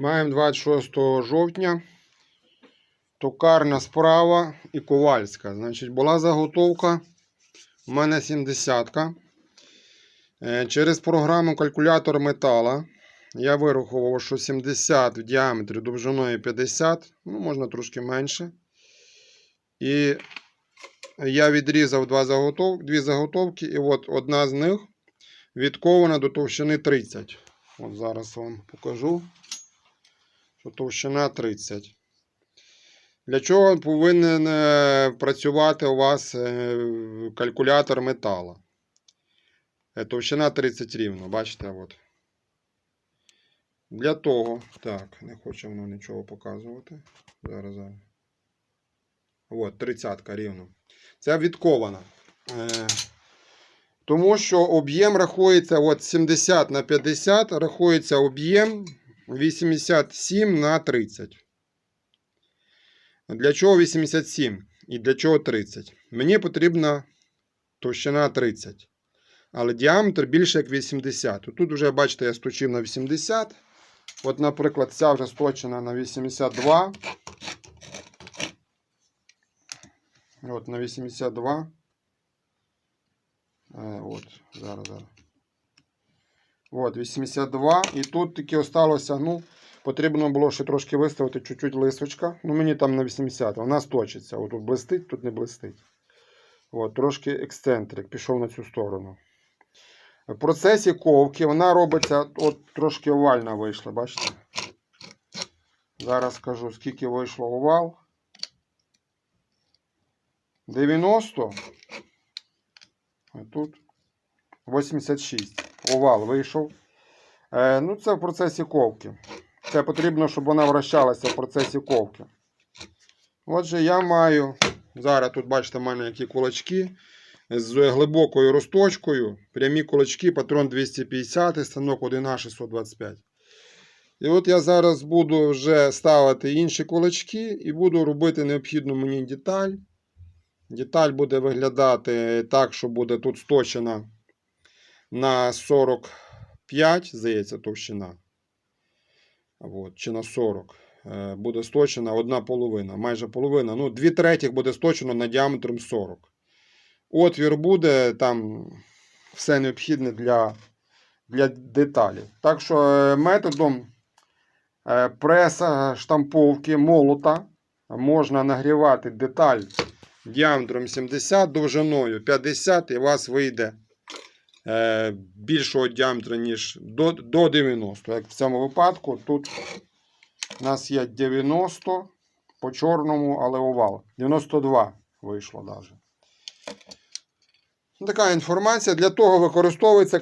Маємо 26 жовтня. Токарна справа і ковальська. Значить, була заготовка. У мене 70. Е, Через програму калькулятор метала. Я вирахував, що 70 в діаметрі довжиною 50, ну, можна трошки менше. І я відрізав два заготов... дві заготовки, і от одна з них відкована до товщини 30. От зараз вам покажу, товщина 30. Для чого повинен е, працювати у вас е, калькулятор метала? Е, Товщина 30 рівно, бачите, от. Для того, так, не хоче воно нічого показувати. Зараз, зараз. От, 30 рівно. Це відкована. Тому що об'єм рахується от 70 на 50, рахується об'єм 87 на 30. Для чого 87 і для чого 30? Мені потрібна товщина 30. Але діаметр більше як 80. Тут вже, бачите, я сточив на 80. От, наприклад, ця вже сточена на 82. От, на 82. Е, От, зараз, зараз. От, 82. І тут таки осталося, ну, потрібно було ще трошки виставити чуть-чуть лисочка. Ну, мені там на 80. Вона сточиться. От тут блистить, тут не блистить. От, трошки ексцентрик пішов на цю сторону. В процесі ковки вона робиться, от трошки овальна вийшла, бачите? Зараз скажу, скільки вийшло овал. 90. А тут 86. Овал вийшов. Е, ну, це в процесі ковки. Це потрібно, щоб вона вращалася в процесі ковки. Отже, я маю. Зараз тут, бачите, в мене які кулачки з глибокою розточкою. Прямі кулачки, патрон 250, станок 1А625. І от я зараз буду вже ставити інші кулачки і буду робити необхідну мені деталь. Деталь буде виглядати так, що буде тут сточена на 45, здається, товщина. От, чи на 40. Е, Буде сточена одна половина, майже половина. Ну, дві третіх буде сточено на діаметром 40. Отвір буде там все необхідне для, для деталі. Так що е, методом е, преса штамповки молота можна нагрівати деталь діаметром 70, довжиною 50, і у вас вийде більшого діаметра, ніж до, до 90. Як в цьому випадку, тут у нас є 90 по чорному, але овал. 92 вийшло навіть. Ну, Така інформація. Для того використовується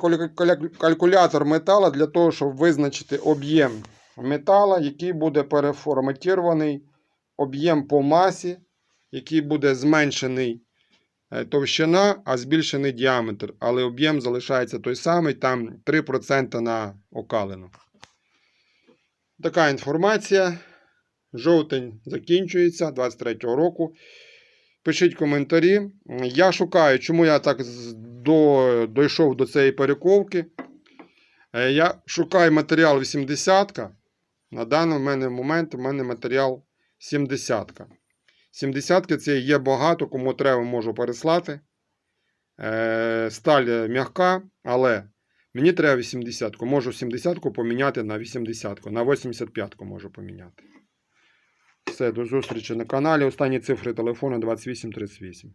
калькулятор метала, для того, щоб визначити об'єм метала, який буде переформатований, об'єм по масі, який буде зменшений е, товщина, а збільшений діаметр. Але об'єм залишається той самий, там 3% на окалину. Така інформація. Жовтень закінчується 23-го року. Пишіть коментарі. Я шукаю, чому я так до, дійшов до цієї перековки. Е, Я шукаю матеріал 80. На даний момент у мене матеріал 70. 70 це є багато, кому треба, можу переслати. Е, Сталь м'яка, але мені треба 80. Можу 70 поміняти на 80, на 85-ку можу поміняти. Все, до зустрічі на каналі. Останні цифри телефону 2838.